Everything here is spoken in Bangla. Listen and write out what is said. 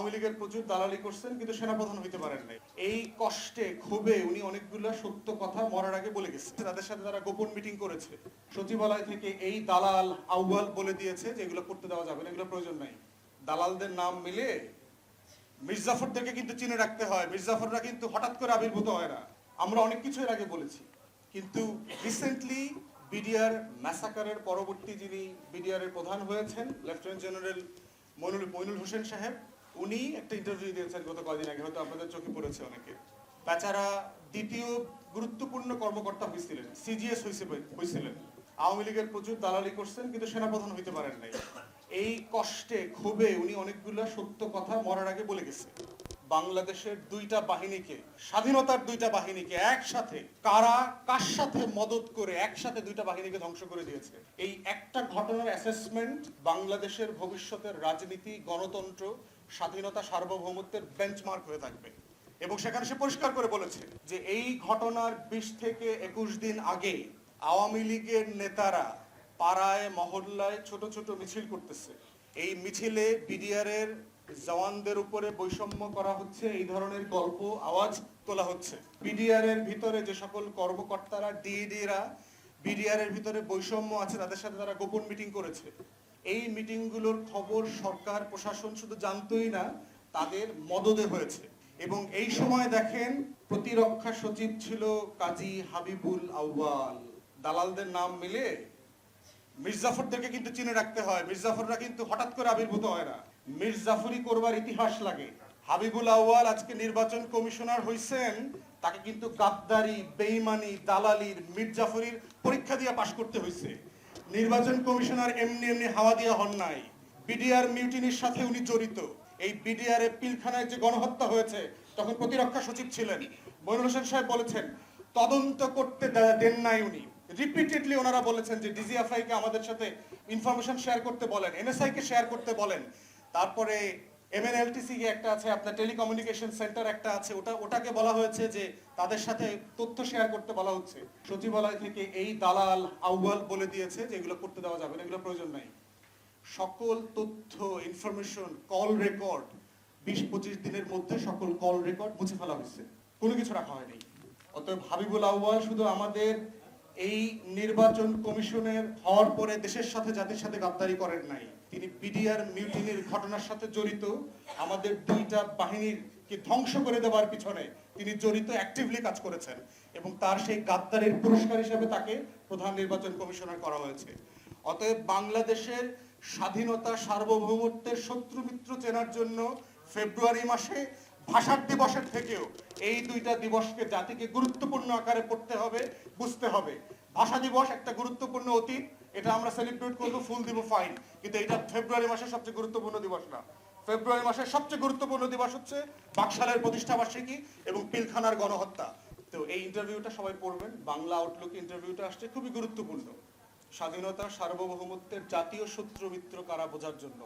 আওয়ামী লীগের প্রচুর দালালি করছেন, কিন্তু সেনাপ্রধান হইতে পারেন নাই। এই কষ্টে, ক্ষোভে উনি অনেকগুলো সত্য কথা মরার আগে বলে গেছে। তাদের সাথে তারা গোপন মিটিং করেছে। সচিবালয় থেকে এই দালাল আউয়াল বলে দিয়েছে যে এগুলো করতে দেওয়া যাবে না, এগুলো প্রয়োজন নাই। দালালদের নাম মিলে মির্জাফরদেরকে কিন্তু চিনে রাখতে হয়। মির্জাফররা কিন্তু হঠাৎ করে আবির্ভূত হয় না। আমরা অনেক কিছু এর আগে বলেছি। কিন্তু রিসেন্টলি বিডিআর ম্যাসাকারের পরবর্তী যিনি বিডিআর এর প্রধান হয়েছেন, লেফটেন্যান্ট জেনারেল মইনুল মইনুল হোসেন সাহেব উনি একটা ইন্টারভিউ দিয়েছেন গত কয়দিন আগে, হয়তো আপনাদের চোখে পড়েছে অনেকে। তাছাড়া দ্বিতীয় গুরুত্বপূর্ণ কর্মকর্তা হয়েছিলেন সিজিএস হয়েছিলেন আওয়ামী লীগের প্রচুর দালালি করছেন, কিন্তু সেনাপ্রধান হইতে পারেন নাই। এই কষ্টে, ক্ষোভে উনি অনেকগুলো সত্য কথা মরার আগে বলে গেছে। বাংলাদেশের দুইটা বাহিনীকে, স্বাধীনতার দুইটা বাহিনীকে একসাথে, কারা কার সাথে মদত করে একসাথে দুইটা বাহিনীকে ধ্বংস করে দিয়েছে? এই একটা ঘটনার অ্যাসেসমেন্ট বাংলাদেশের ভবিষ্যতের রাজনীতি, গণতন্ত্র, স্বাধীনতা, সার্বভৌমত্বের বেঞ্চমার্ক হয়ে থাকবে। এবং সেখানে সে পরিষ্কার করে বলেছে যে এই ঘটনার বিশ থেকে একুশ দিন আগে আওয়ামী লীগের নেতারা পাড়ায়, মহল্লায় ছোট ছোট মিছিল করতেছে। এই মিছিলে বিডিআর এর জওয়ানদের উপরে বৈষম্য করা হচ্ছে, এই ধরনের গল্প আওয়াজ তোলা হচ্ছে। বিডিআর এর ভিতরে যে সকল কর্মকর্তারা, ডিইডিরা বিডিআর এর ভিতরে বৈষম্য আছে, তাদের সাথে তারা গোপন মিটিং করেছে। এই মিটিংগুলোর খবর সরকার, প্রশাসন শুধু জানতোই না, তাদের মদদে হয়েছে। এবং এই সময় দেখেন, প্রতিরক্ষা সচিব ছিল কাজী হাবিবুল আউয়াল। দালালদের নাম মিলে মির্জাফরদেরকে কিন্তু চিনে রাখতে হয়। মির্জাফররা কিন্তু হঠাৎ করে আবির্ভূত হয় না। মির্জাফরি করবার ইতিহাস লাগে। হাবিবুল আউয়াল আজকে নির্বাচন কমিশনার হইছেন। তাকে কিন্তু গাদ্দারি, বেইমানি, দালালির, মির্জাফরির পরীক্ষা দিয়ে পাশ করতে হয়েছে নির্বাচন কমিশনার এমনি এমনি হাওয়া দিয়ে হন নাই। বিডিআর মিউটিনির সাথে উনি জড়িত। এই বিডিআর এ পিলখানায় যে গণহত্যা হয়েছে, তখন প্রতিরক্ষা সচিব ছিলেন। মইনুল হোসেন সাহেব বলেছেন, তদন্ত করতে দেন নাই উনি। রিপিটেডলি ওনারা বলেছেন যে ডিজিএফআই কে আমাদের সাথে ইনফরমেশন শেয়ার করতে বলেন এনএসআই কে শেয়ার করতে বলেন। তারপরে এমএনএলটিসি একটা আছে, আপনার টেলিকমিউনিকেশন সেন্টার একটা আছে, ওটা, ওটাকে বলা হয়েছে যে তাদের সাথে তথ্য শেয়ার করতে বলা হচ্ছে। সচিবালয় থেকে এই দালাল আউয়াল বলে দিয়েছে যে এগুলো করতে দেওয়া যাবে না, এগুলো প্রয়োজন নাই। সকল তথ্য ইনফরমেশন কল রেকর্ড বিশ পঁচিশ দিনের মধ্যে সকল কল রেকর্ড মুছে ফেলা হয়েছে। কোনো কিছু রাখা হয়নি। অতএব হাবিবুল আউয়াল শুধু আমাদের এই নির্বাচন কমিশনের হওয়ার পরে দেশের সাথে জাতির সাথে গাদ্দারি করেন নাই। তিনি বিডিআর মিউটিনির ঘটনার সাথে জড়িত। আমাদের দুইটা বাহিনীর কে ধ্বংস করে দেওয়ার পিছনে তিনি জড়িত অ্যাক্টিভলি কাজ করেছেন এবং তার সেই গাদ্দারির পুরস্কার হিসেবে তাকে প্রধান নির্বাচন কমিশনার করা হয়েছে। অতএব বাংলাদেশের স্বাধীনতা সার্বভৌমত্বের শত্রু মিত্র চেনার জন্য ফেব্রুয়ারি মাসে ভাষার দিবসের থেকেও এই দুইটা দিবসকে জাতিকে গুরুত্বপূর্ণ আকারে পড়তে হবে, বুঝতে হবে। ভাষা দিবস একটা গুরুত্বপূর্ণ অতীত, এটা আমরা সেলিব্রেট করব, ফুল দিব ফাইন কিন্তু এটা ফেব্রুয়ারি মাসের সবচেয়ে গুরুত্বপূর্ণ দিবস না। ফেব্রুয়ারি মাসের সবচেয়ে গুরুত্বপূর্ণ দিবস হচ্ছে বাকশালের প্রতিষ্ঠা বার্ষিকী এবং পিলখানার গণহত্যা। তো এই ইন্টারভিউটা সবাই পড়বেন। বাংলা আউটলুক ইন্টারভিউটা আসছে খুবই গুরুত্বপূর্ণ। স্বাধীনতা সার্বভৌমত্বের জাতীয় শত্রু মিত্র কারা বোঝার জন্য?